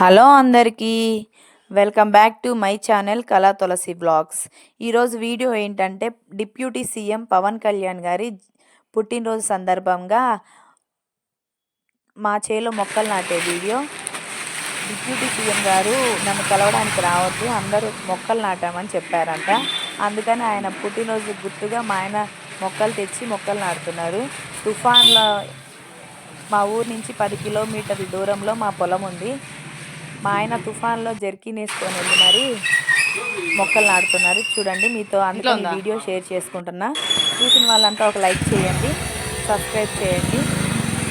Hello అందరికీ. Welcome back to my channel Kala Tulasi blogs ఈరోజు video ఏంటంటే deputy CM Pawan Kalyan గారి పుట్టినరోజు సందర్భంగా మా చేలో మొక్కలు నాటే వీడియో. డిప్యూటీ సీఎం గారు నన్ను కలవడానికి రావద్దు అందరూ మొక్కలు నాటామని చెప్పారంట. అందుకని ఆయన పుట్టినరోజు గుర్తుగా మా ఆయన మొక్కలు తెచ్చి మొక్కలు నాటుతున్నారు. తుఫాన్లో మా ఊరు నుంచి పది కిలోమీటర్ల దూరంలో మా పొలం ఉంది. మా ఆయన తుఫాన్లో జర్కిన్ వేసుకొని వెళ్ళి మరి మొక్కలు నాటుతున్నారు చూడండి మీతో ఈ వీడియో షేర్ చేసుకుంటున్నా. చూసిన వాళ్ళంతా ఒక లైక్ చేయండి సబ్స్క్రైబ్ చేయండి.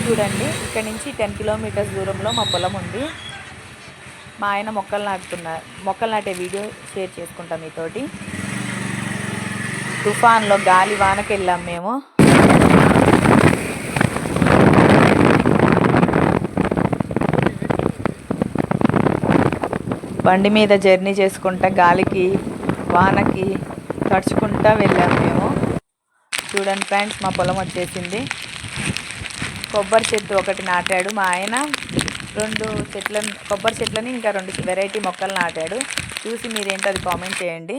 చూడండి ఇక్కడ నుంచి టెన్ కిలోమీటర్స్ దూరంలో మా పొలం ఉంది. మా ఆయన మొక్కలు నాటుతున్నారు మొక్కలు నాటే వీడియో షేర్ చేసుకుంటాం మీతోటి. తుఫాన్లో గాలి వానకి వెళ్ళాం మేము. బండి మీద జర్నీ చేసుకుంటా గాలికి వానకి తడుచుకుంటా వెళ్ళాము మేము. చూడండి ఫ్రెండ్స్ మా పొలం వచ్చేసింది. కొబ్బరి చెట్టు ఒకటి నాటాడు. మా ఆయన రెండు చెట్ల కొబ్బరి చెట్లని ఇంకా రెండు వెరైటీ మొక్కలు నాటాడు. చూసి మీరేంటో అది కామెంట్ చేయండి.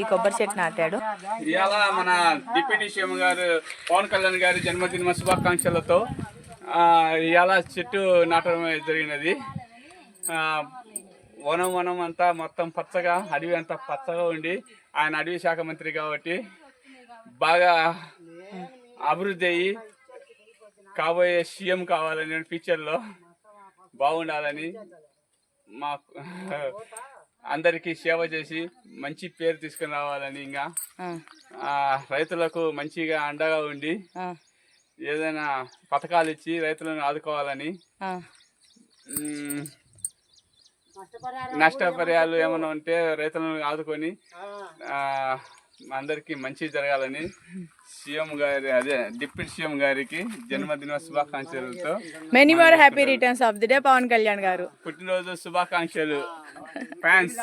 ఈ కొబ్బరి చెట్టు నాటాడు. ఇవాళ మన డిప్యూటీ సీఎం గారు పవన్ కళ్యాణ్ గారి జన్మదిన శుభాకాంక్షలతో ఆ, ఇవాళ చెట్టు నాటడం జరిగినది. వనం వనం అంతా మొత్తం పచ్చగా అడవి అంతా పచ్చగా ఉండి ఆయన అడవి శాఖ మంత్రి కాబట్టి బాగా అభివృద్ధి అయ్యి కాబోయే సీఎం కావాలని ఫ్యూచర్లో బాగుండాలని మా అందరికీ సేవ చేసి మంచి పేరు తీసుకుని రావాలని ఇంకా రైతులకు మంచిగా అండగా ఉండి ఏదైనా పథకాలు ఇచ్చి రైతులను ఆదుకోవాలని నష్టపరిహారాలు ఏమైనా ఉంటే రైతులను ఆదుకొని ఆ, అందరికీ మంచి జరగాలని సీఎం గారి అదే డిప్యూటీ సీఎం గారికి జన్మదిన శుభాకాంక్షలతో many more happy returns of the day Pawan Kalyan garu. పుట్టినరోజు శుభాకాంక్షలు. ఫ్యాన్స్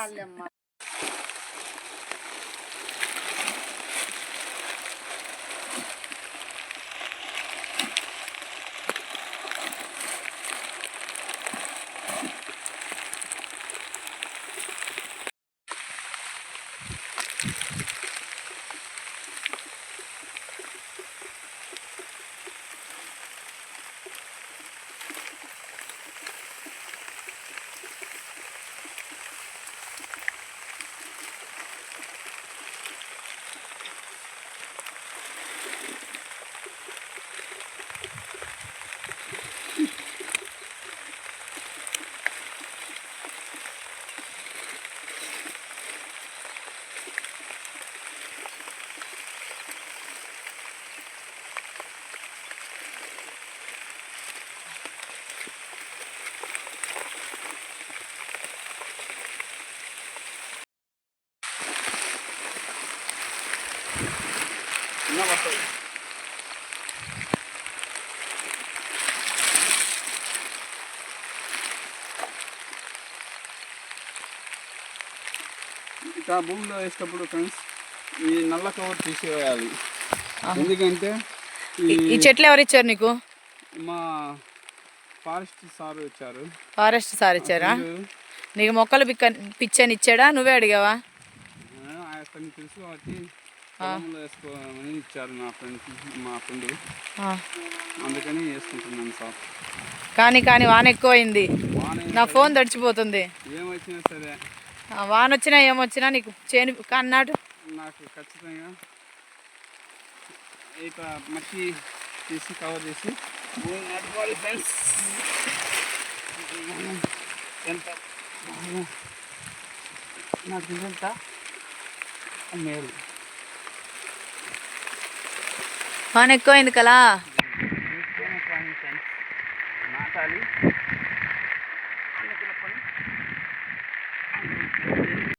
ఇక భూమిలో వేసేటప్పుడు ఫ్రెండ్స్ ఈ నల్ల కవర్ తీసేయాలి. ఎందుకంటే ఈ చెట్లు ఎవరు ఇచ్చారు నీకు? మా ఫారెస్ట్ సార్ వచ్చారు. ఫారెస్ట్ సార్ ఇచ్చారా? నీకు మొక్కలు పిక్క పిచ్చని ఇచ్చాడా? నువ్వే అడిగావా? అతనికి తెలుసు కాబట్టి పొలంలో వేసుకోమని ఇచ్చారు నా ఫ్రెండ్ మా ఫ్రెండ్. అందుకని వేసుకుంటున్నాను సార్. కానీ కానీ వాన ఎక్కువైంది. వాన నా ఫోన్ తడిచిపోతుంది. ఏమొచ్చినా సరే. వాన వచ్చినా ఏమొచ్చినా నీకు చేను కన్నాడు. నాకు ఖచ్చితంగా ఇక మట్టి తీసి కవర్ చేసి. నాటుకోవాలి ఫ్రెండ్స్ ఎంత? నాకు ఎంత? మేలు. వాన ఎక్కువైంది కదా ఫ్రెండ్స్ నాటాలి